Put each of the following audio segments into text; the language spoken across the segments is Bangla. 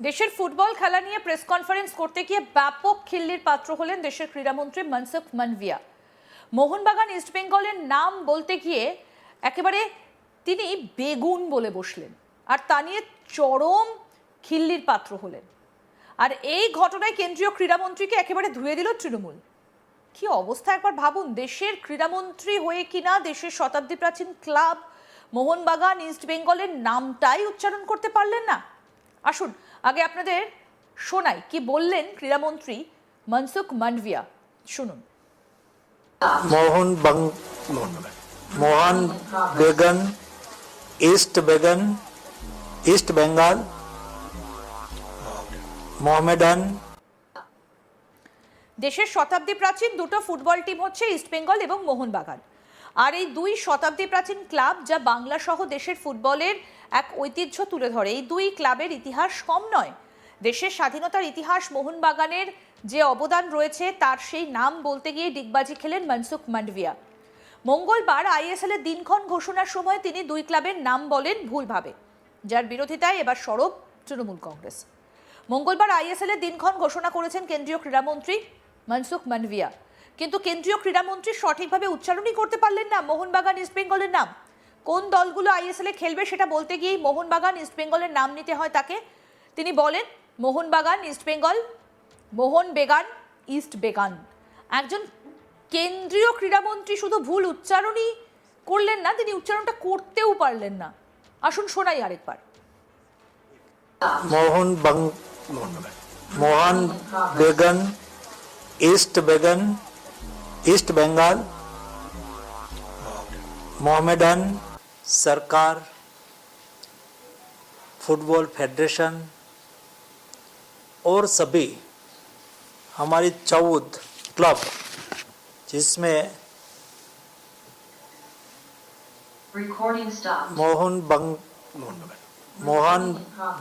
দেশের ফুটবল খেলা নিয়ে প্রেস কনফারেন্স করতে গিয়ে ব্যাপক খিল্লির পাত্র হলেন দেশের ক্রীড়ামন্ত্রী মনসুখ মানভিয়া। মোহনবাগান ইস্টবেঙ্গলের নাম বলতে গিয়ে একেবারে তিনি বেগুন বলে বসলেন আর তা নিয়ে চরম খিল্লির পাত্র হলেন। আর এই ঘটনায় কেন্দ্রীয় ক্রীড়ামন্ত্রীকে একেবারে ধুয়ে দিল তৃণমূল। কি অবস্থা একবার ভাবুন, দেশের ক্রীড়ামন্ত্রী হয়ে কিনা দেশের শতাব্দী প্রাচীন ক্লাব মোহনবাগান ইস্ট বেঙ্গলের নামটাই উচ্চারণ করতে পারলেন না। আসুন আগে আপনাদের শোনাই কি বললেন ক্রীড়ামন্ত্রী মনসুখ মান্ডভিয়া? শুনুন। Mohan Mohan Bagan east Bagan east Bengal Mohammedan. দেশের শতাব্দী প্রাচীন দুটো ফুটবল টিম হচ্ছে ইস্টবেঙ্গল এবং মোহনবাগান। আর এই দুই শতাব্দী প্রাচীন ক্লাব যা বাংলা সহ দেশের ফুটবলের এক ঐতিহ্য তুলে ধরে, এই দুই ক্লাবের ইতিহাস কম নয়। দেশের স্বাধীনতার ইতিহাস মোহনবাগানের যে অবদান রয়েছে, তার সেই নাম বলতে গিয়ে ডিগবাজি খেলেন মনসুখ মান্ডভিয়া। মঙ্গলবার আইএসএল এর দিনক্ষণ ঘোষণার সময় তিনি দুই ক্লাবের নাম বলেন ভুলভাবে যার বিরোধিতায় এবার সরব তৃণমূল কংগ্রেস। মঙ্গলবার আইএসএল এর দিনক্ষণ ঘোষণা করেছেন কেন্দ্রীয় ক্রীড়ামন্ত্রী মনসুখ মানভিয়া কিন্তু কেন্দ্রীয় ক্রীড়ামন্ত্রী সঠিকভাবে উচ্চারণই করতে পারলেন না। মোহনবাগান ইস্টবেঙ্গলের নাম। কোন দলগুলো আইএসএল এ খেলবে সেটা বলতে গিয়েই মোহনবাগান ইস্টবেঙ্গলের নাম নিতে হয় তাকে। তিনি বলেন, মোহনবাগান ইস্টবেঙ্গল মোহন বেগান, ইস্ট বেগান। একজন কেন্দ্রীয় ক্রীড়ামন্ত্রী শুধু ভুল উচ্চারণই করলেন না, তিনি উচ্চারণটা করতেও পারলেন না। আসুন শোনাই আরেকবার। মোহন মোহন Bagan, east began east Bengal Mohammedan सरकार फुटबॉल फेडरेशन और सभी हमारी चौदह क्लब जिसमें Mohan Bang Mohan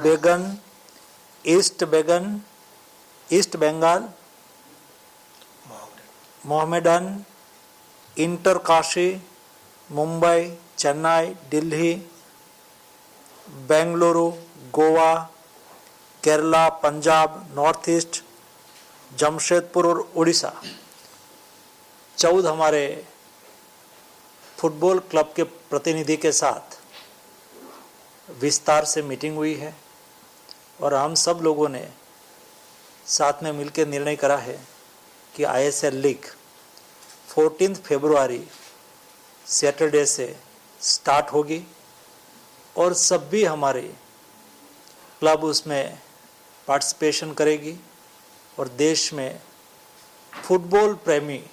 Bagan east Bagan east Bengal Mohammedan inter Kashi Mumbai Chennai Delhi Bengaluru Goa Kerala Punjab north east Jamshedpur और उड़ीसा चौदह हमारे फुटबॉल क्लब के प्रतिनिधि के साथ विस्तार से मीटिंग हुई है और हम सब लोगों ने साथ में मिलकर निर्णय करा है कि आईएसएल लीग 14 फरवरी, सैटरडे से स्टार्ट होगी और सब भी हमारे क्लब उसमें पार्टिसिपेशन करेगी और देश में फुटबॉल प्रेमी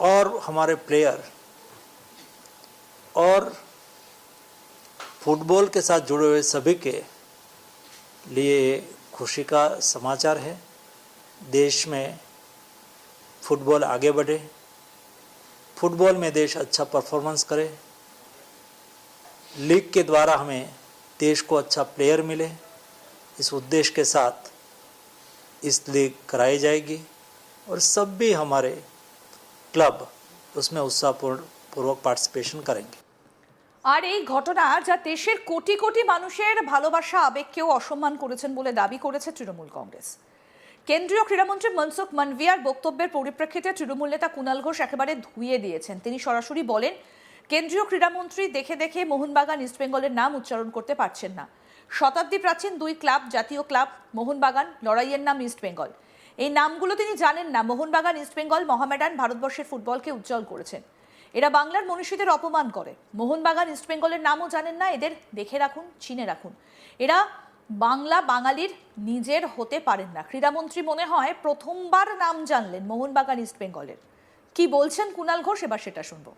और हमारे प्लेयर और फुटबॉल के साथ जुड़े हुए सभी के लिए खुशी का समाचार है। देश में फुटबॉल आगे बढ़े फुटबॉल में देश अच्छा परफॉर्मेंस करे लीग के द्वारा हमें देश को अच्छा प्लेयर मिले इस उद्देश्य के साथ इस लीग कराई जाएगी और सभी हमारे क्लब उसमें उत्साहपूर्ण पूर्वक पार्टिसिपेशन करेंगे আর এই ঘটনা যা দেশের কোটি কোটি মানুষের ভালোবাসা আবেগকেও অসম্মান করেছেন বলে দাবি করেছে তৃণমূল কংগ্রেস কেন্দ্রীয় ক্রীড়ামন্ত্রী মনসুখ মানভিয়ার বক্তব্যের পরিপ্রেক্ষিতে তৃণমূল নেতা কুণাল ঘোষ একেবারে ধুয়ে দিয়েছেন। তিনি সরাসরি বলেন, কেন্দ্রীয় ক্রীড়ামন্ত্রী দেখে দেখে মোহনবাগান ইস্টবেঙ্গলের নাম উচ্চারণ করতে পারছেন না। শতাব্দী প্রাচীন দুই ক্লাব, জাতীয় ক্লাব, মোহনবাগান, লড়াইয়ের নাম ইস্টবেঙ্গল এই নামগুলো তিনি জানেন না। মোহনবাগান ইস্টবেঙ্গল মহামেডান ভারতবর্ষের ফুটবলকে উজ্জ্বল করেছেন। এরা বাংলার মনীষীদের অপমান করে। মোহনবাগান ইস্টবেঙ্গলের নামও জানেন না। এদের দেখে রাখুন, চিনে রাখুন। এরা বাংলা বাঙালির নিজের হতে পারেন না। ক্রীড়ামন্ত্রী মনে হয় প্রথমবার নাম জানলেন মোহনবাগান ইস্টবেঙ্গলের কি বলছেন কুণাল ঘোষ? এবার সেটা শুনব।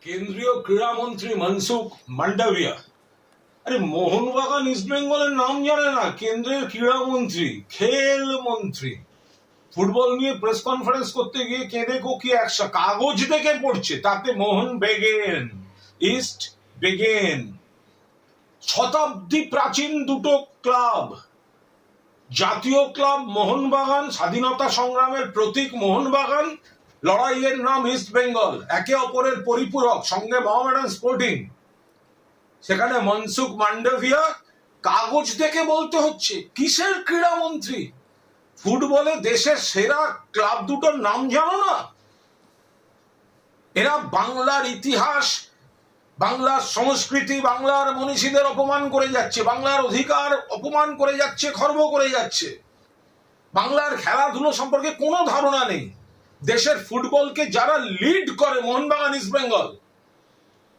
কেন্দ্রীয় ক্রীড়ামন্ত্রী মনসুখ মান্ডাভিয়া আরে, মোহনবাগান ইস্ট বেঙ্গলের নাম জানে না। কেন্দ্রের ক্রীড়ামন্ত্রী, খেল মন্ত্রী। ফুটবল নিয়ে প্রেস কনফারেন্স করতে গিয়ে কেঁদে কোকি একশো কাগজ দেখে পড়ছে। তাতে মোহন বেগেন, ইস্ট বেগেন। শতাব্দী প্রাচীন দুটো ক্লাব। জাতীয় ক্লাব মোহনবাগান, স্বাধীনতা সংগ্রামের প্রতীক মোহনবাগান, লড়াইয়ের নাম ইস্ট বেঙ্গল একে অপরের পরিপূরক, সঙ্গে মোহামেডান স্পোর্টিং সেখানে মনসুখ মান্ডভিয়া কাগজ দেখে বলতে হচ্ছে, কিসের ক্রীড়ামন্ত্রী ফুটবলে দেশের সেরা ক্লাব দুটোর নাম জানো না? এরা বাংলার ইতিহাস বাংলার সংস্কৃতি, বাংলার মনীষীদের অপমান করে যাচ্ছে, বাংলার অধিকার অপমান করে যাচ্ছে, খর্ব করে যাচ্ছে। বাংলার খেলাধুলো সম্পর্কে কোনো ধারণা নেই। দেশের ফুটবলকে যারা লিড করে মোহনবাগান ইস্ট বেঙ্গল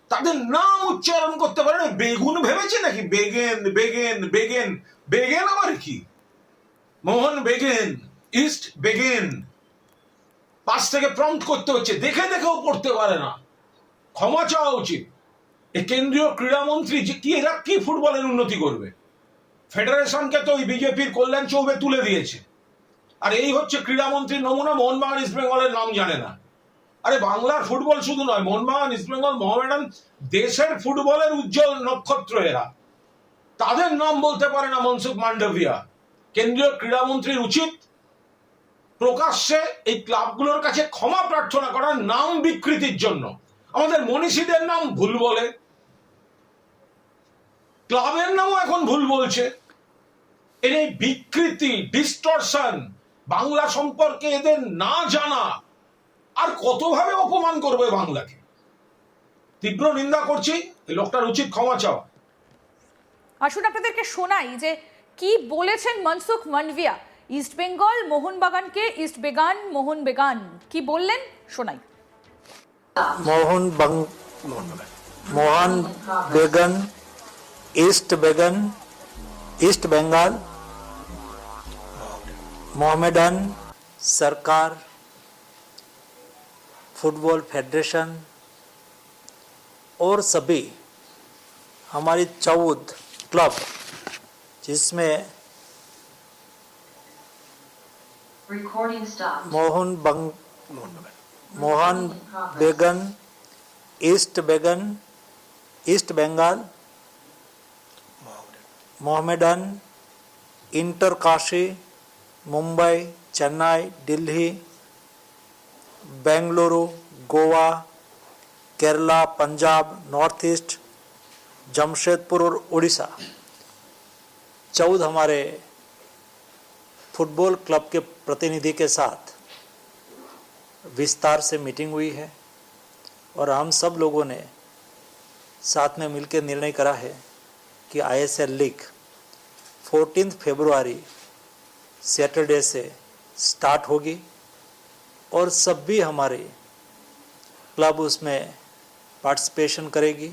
তাদের নাম উচ্চারণ করতে পারে না। বেগুন ভেবেছে নাকি? বেগেন বেগেন বেগেন বেগেন আবার কি? Mohun Bagan East began. পাশ থেকে প্রম্পট করতে হচ্ছে। দেখে দেখেও পড়তে পারে না। ক্ষমা চাওয়া উচিত। এই কেন্দ্রীয় ক্রীড়ামন্ত্রী কি এরা কি ফুটবলের উন্নতি করবে? ফেডারেশনকে তো ওই বিজেপির কল্যাণ চৌবে তুলে দিয়েছে। আর এই হচ্ছে ক্রীড়ামন্ত্রীর নমুনা মোহনবাগান ইস্ট বেঙ্গলের নাম জানে না। আরে বাংলার ফুটবল শুধু নয়, মোহনবাগান ইস্ট বেঙ্গল, মোহামেডান দেশের ফুটবলের উজ্জ্বল নক্ষত্র এরা। তাদের নাম বলতে পারে না মনসুখ মান্ডভিয়া। কেন্দ্রীয় ক্রীড়ামন্ত্রীর উচিত প্রকাশ্যে এই ক্লাবগুলোর কাছে ক্ষমা প্রার্থনা করার নাম বিকৃতির জন্য। আমাদের মনীষীদের নাম ভুল বলে। ক্লাবের নামও এখন ভুল বলছে। এর এই বিকৃতি ডিস্টরশন বাংলা সম্পর্কে এদের না জানা, আর কতভাবে অপমান করবে বাংলাকে? তীব্র নিন্দা করছি, এই লোকটার উচিত ক্ষমা চাওয়া। আসুন আপনাদেরকে শোনাই যে কি বলেছেন মনসুখ মানভিয়া? ইস্ট বেঙ্গল মোহনবাগানকে ইস্ট বেগান মোহন বেগান কি বললেন? শোনাই। मोहन बंग मोहन बेगन ईस्ट बेगन ईस्ट बंगाल मोहम्मदन सरकार फुटबॉल फेडरेशन और सभी हमारी चौदह क्लब जिसमें. Mohan Bang Mohan Bagan, east Bagan, east Bengal, Mohammedan, inter Kashi, Mumbai, Chennai, Delhi, Bengaluru, Goa, Kerala, Punjab, north east, Jamshedpur और उड़ीसा। चौदह हमारे फुटबॉल क्लब के प्रतिनिधि के साथ विस्तार से मीटिंग हुई है और हम सब लोगों ने साथ में मिलकर निर्णय करा है कि आईएसएल लीग 14 फरवरी सैटरडे से स्टार्ट होगी और सभी हमारे क्लब उसमें पार्टिसिपेशन करेगी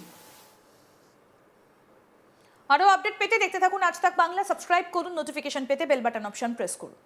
আরও আপডেট পেতে দেখতে থাকুন আজ তাক বাংলা সাবস্ক্রাইব করুন নোটিফিকেশন পেতে বেল বাটন অপশন প্রেস করুন